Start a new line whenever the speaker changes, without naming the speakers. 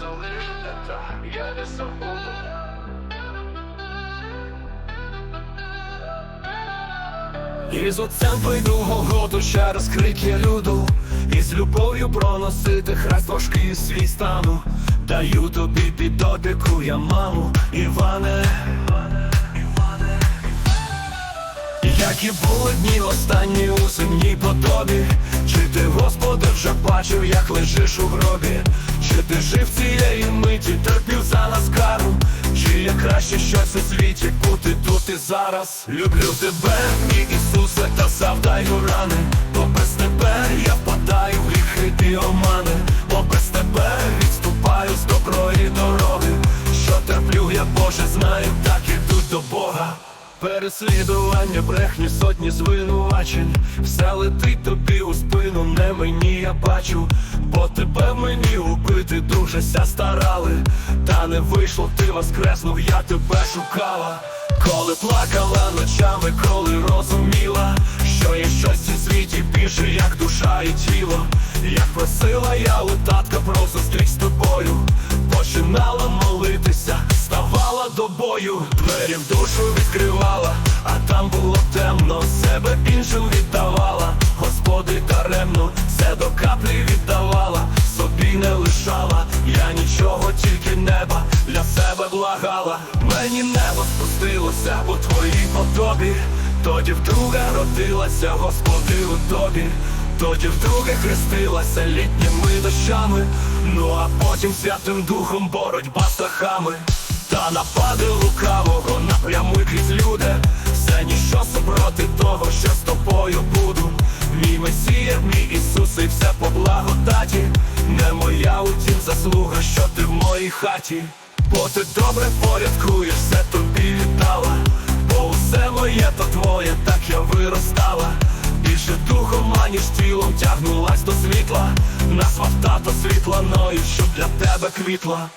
залишите, та я не забуду. І з вийду Голготу через крики люду, і з любов'ю проносити хрест важкий свій стану. Даю тобі під опіку я маму, Іване. Які були дні останні у земній подобі Чи ти, Господи, вже бачив, як лежиш у гробі? Миті, терпів за нас кару? Чи я краще щось у світі бути тут і зараз? Люблю тебе, мій Ісусе, та завдаю рани Бо без тебе я впадаю в гріхи і омани Бо без тебе Переслідування, брехні, сотні звинувачень. Все летить тобі у спину, не мені я бачу. Бо тебе мені убити, друже, ся старали. Та не вийшло, ти воскреснув, я тебе шукала. Коли плакала ночами, коли розуміла Що є щось у світі більше, як душа і тіло. Як просила я у татка про ставала до бою, двері в душу відкривала, а там було темно, себе іншим віддавала, Господи даремно, все до каплі віддавала, собі не лишала, я нічого, тільки неба для себе благала. Мені небо спустилося у твоїй подобі, тоді вдруге родилася, Господи, у тобі. Тоді вдруге хрестилася літніми дощами, ну а потім святим духом боротьба з страхами Та напади лукавого напряму крізь люди. Все ніщо супроти того, що з тобою буду. Мій Месія, мій Ісус, і все по благодаті. Не моя утім заслуга, що ти в моїй хаті. Бо ти добре порядкуєш, все тобі віддала. Бо усе моє то твоє, так я виростала. Більше духом, аніж тілом тягнулась до світла. Назвав тато світланою, щоб для тебе квітла